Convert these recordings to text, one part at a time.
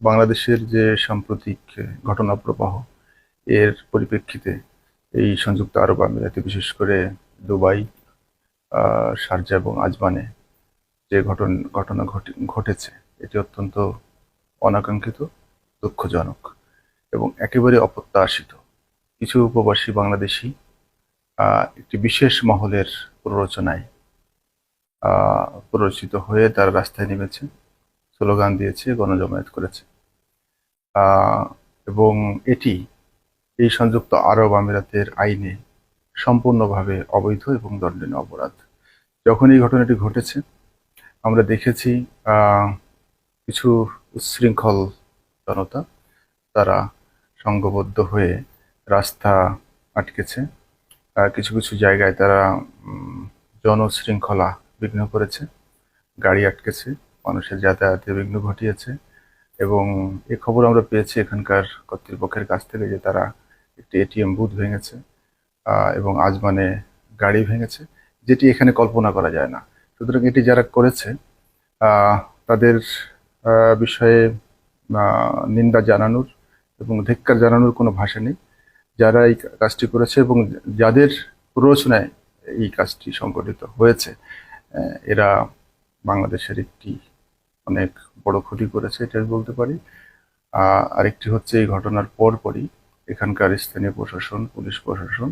বাংলাদেশের যে সাম্প্রতিক ঘটনা প্রবাহ, এর পরিপ্রেক্ষিতে এই সংযুক্ত আরব আমিরাতে, বিশেষ করে দুবাই শারজা এবং আজমানে যে ঘটন, ঘটনা ঘটে, ঘটেছে, এটি অত্যন্ত অনাকাঙ্ক্ষিত, দুঃখজনক এবং একেবারে অপ্রত্যাশিত। কিছু উপবাসী বাংলাদেশি একটি বিশেষ মহলের প্ররোচনায় প্ররোচিত হয়ে তারা রাস্তায় নেমেছে স্লোগান দিয়েছে, গণজমায়েত করেছে। এবং এটি এই সংযুক্ত আরব আমিরাতের আইনে সম্পূর্ণভাবে অবৈধ এবং দণ্ডনীয় অপরাধ। যখন এই ঘটনাটি ঘটেছে, আমরা দেখেছি কিছু উচ্ছৃঙ্খল জনতা, তারা সংঘবদ্ধ হয়ে রাস্তা আটকেছে। কিছু কিছু জায়গায় তারা জনশৃঙ্খলা বিঘ্ন করেছে, গাড়ি আটকেছে। মানুষের যাতায়াতে বিঘ্ন ঘটিয়েছে এবং এ খবর আমরা পেয়েছি এখানকার কর্তৃপক্ষের কাছ থেকে যে তারা একটি এটিএম বুথ ভেঙেছে এবং আজ মানে গাড়ি ভেঙেছে, যেটি এখানে কল্পনা করা যায় না। সুতরাং এটি যারা করেছে তাদের বিষয়ে নিন্দা জানানোর এবং ধিক্কার জানানোর কোনো ভাষা নেই। যারা এই কাজটি করেছে এবং যাদের প্ররোচনায় এই কাজটি সংগঠিত হয়েছে এরা বাংলাদেশের একটি অনেক বড় ক্ষতি করেছে এটা বলতে পারি। আরেকটি হচ্ছে এই ঘটনার পরপরই এখানকার স্থানীয় প্রশাসন, পুলিশ প্রশাসন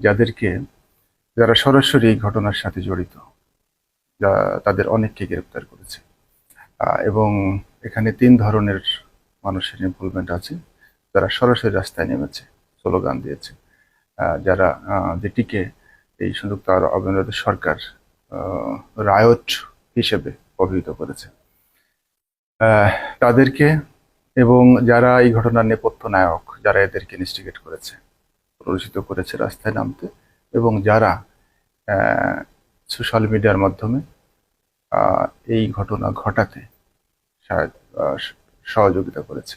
যাদেরকে যারা সরাসরি এই ঘটনার সাথে জড়িত, যা তাদের অনেককে গ্রেপ্তার করেছে। এবং এখানে তিন ধরনের মানুষের ইনভলভমেন্ট আছে, যারা সরাসরি রাস্তায় নেমেছে, স্লোগান দিয়েছে। যারা যেটিকে এই সংযুক্ত আরব আমিরাতের সরকার রায়ট হিসেবে অভিহিত করেছে। তাদেরকে এবং যারা এই ঘটনার নেপথ্য নায়ক যারা এদেরকে ইনস্টিগেট করেছে প্ররোচিত করেছে রাস্তায় নামতে এবং যারা সোশ্যাল মিডিয়ার মাধ্যমে এই ঘটনা ঘটাতে সহযোগিতা করেছে।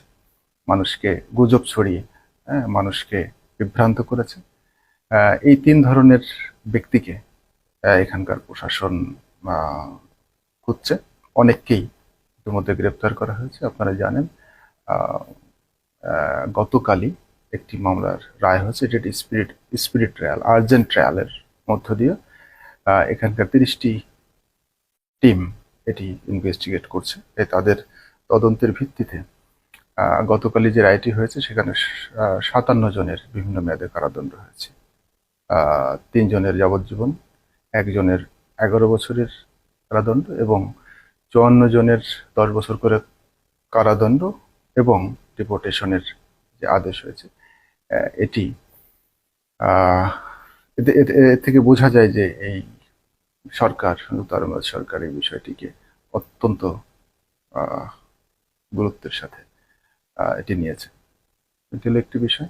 মানুষকে গুজব ছড়িয়ে হ্যাঁ, মানুষকে বিভ্রান্ত করেছে। এই তিন ধরনের ব্যক্তিকে এখানকার প্রশাসন খুঁজছে। অনেককেই ইতিমধ্যে গ্রেপ্তার করা হয়েছে, আপনারা জানেন। গতকালই একটি মামলার রায় হয়েছে, যেটি স্পিরিট স্পিরিট ট্রায়াল আর্জেন্ট ট্রায়ালের মধ্য দিয়ে এখানকার তিরিশটি টিম এটি ইনভেস্টিগেট করছে। এ তাদের তদন্তের ভিত্তিতে গতকালই যে রায়টি হয়েছে, সেখানে সাতান্ন জনের বিভিন্ন মেয়াদে কারাদণ্ড হয়েছে। তিনজনের যাবজ্জীবন, একজনের এগারো বছরের কারাদণ্ড এবং চুয়ান্ন জনের দশ বছর করে কারাদণ্ড এবং ডিপোর্টেশনের যে আদেশ হয়েছে এটি এতে- থেকে বোঝা যায় যে এই সরকার সংযুক্ত আরব সরকার এই বিষয়টিকে অত্যন্ত গুরুত্বের সাথে এটি নিয়েছে। এটি হলো একটি বিষয়।